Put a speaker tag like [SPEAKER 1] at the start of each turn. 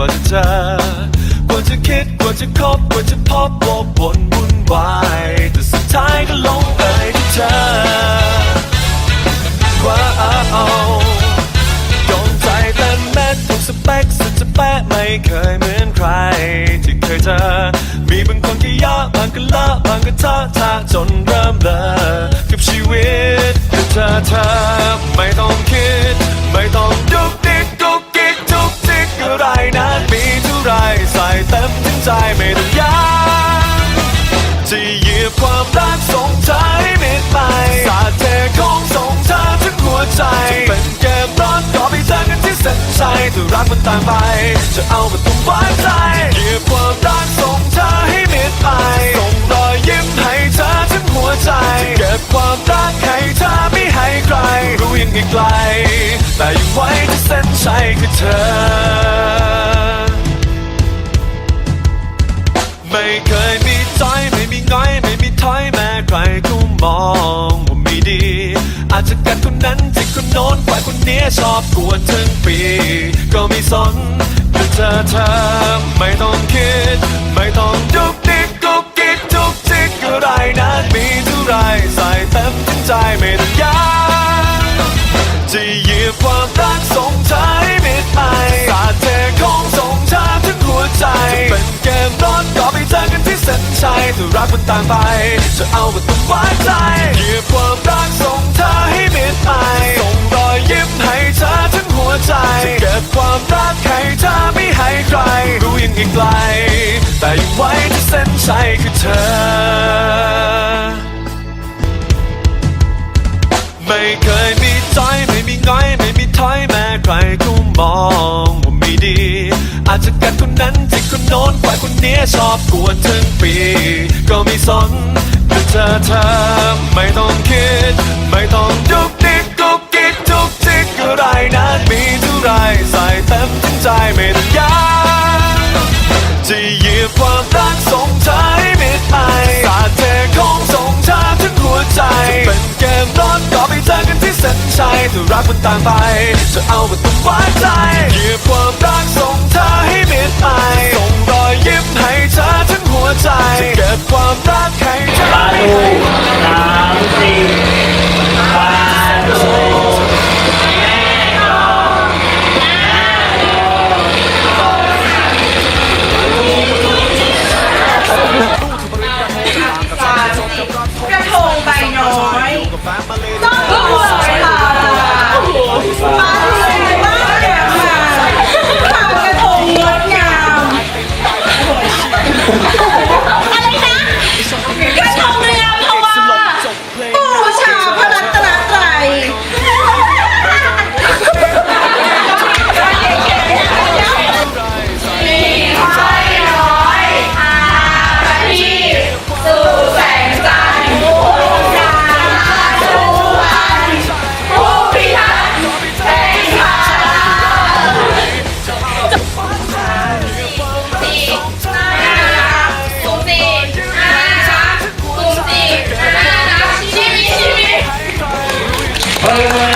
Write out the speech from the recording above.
[SPEAKER 1] กว่าจะเจอกว่าจะคิดกว่าจะคบกว่าจะพบวกวนวุ่นวายแต่สุดท้ายก็ลงเอยที่เธอว้าวโดนใจเต็มเม็ดถูกสเปคสุดจะแปะไม่เคยเหมือนใคร ที่เคยเจอ มีบางคนที่ยะบางก็ละบางก็ท้าทาจนเริ่มเบลอกับชีวิตแต่เธอเธอ ใจไม่ต้องยากจะหยีบความรักส่งเธอให้มิดไป สาเทของส่งเธอถึงหัวใจจะเป็นเกมร้อนก็ไปเจอกันที่เส้นชัยแต่รักมันต่างไป จะเอาประตูไว้ใจหยีบความรักส่งเธอให้มิดไปส่งรอยยิ้มให้เธอถึงหัวใจเก็บความรักให้เธอไม่ให้ใคร รู้ยังอีกไกล แต่ยังไว้ที่เส้นชัยคือเธอ ไม่เคยมีใจไม่มีง้อยไม่มีถอยแม้ใครก็มองว่าไม่ดี อาจจะกันคนนั้นจิกคนโน้นฝ่ายคนนี้ชอบกวนทั้งปี ก็ไม่สนแต่อเธอเธอไม่ต้องคิด ไม่ต้องดุกดิกกุกกิกจุกจิกอะไรนั้นมีเท่าไรใส่เต็มถึงใจไม่ต้องยา นชัยแต่รักมันต่างไปจะเอาประตูไว้ใจเหยียบความรักส่งเธอให้มิดไปส่งรอยยิ้มให้เธอถึงหัวใจจะเก็บความรักให้เธอไม่ให้ใคร รู้ยังอีกไกล แต่ยังไว้ที่เส้นชัยคือเธอไม่เคยมีใจไม่มีง้อย ไม่มีถอยแม้ใครก็มองว่าไม่ดี อาจจะกันคนนั้นจิกคนโน้นฝ่าคนนี้ชอบกวนทั้งปีก็ไม่ สนแต่เธอเธอไม่ต้องคิด ไม่ต้องดุกดิกกุกกิกจุกจิกอะไรนั้นมีเท่าไรใส่เต็มถึงใจไม่ต้องยากจะเหยียบความรักส่งเธอให้มิดไปสาดเทของส่งเธอถึงหัวใจจะเป็นเกมร้อนก็ไปเจอกันที่เส้นชัยแต่รักมันต่างไปจะเอาประตูไว้ใจเหยียบความรัก ใจจะเก็บความรักให้เธอ
[SPEAKER 2] ปาดูสามสี่ปาดู
[SPEAKER 3] กระทงใบน้อยต้องพูดเลยค่ะ สุ่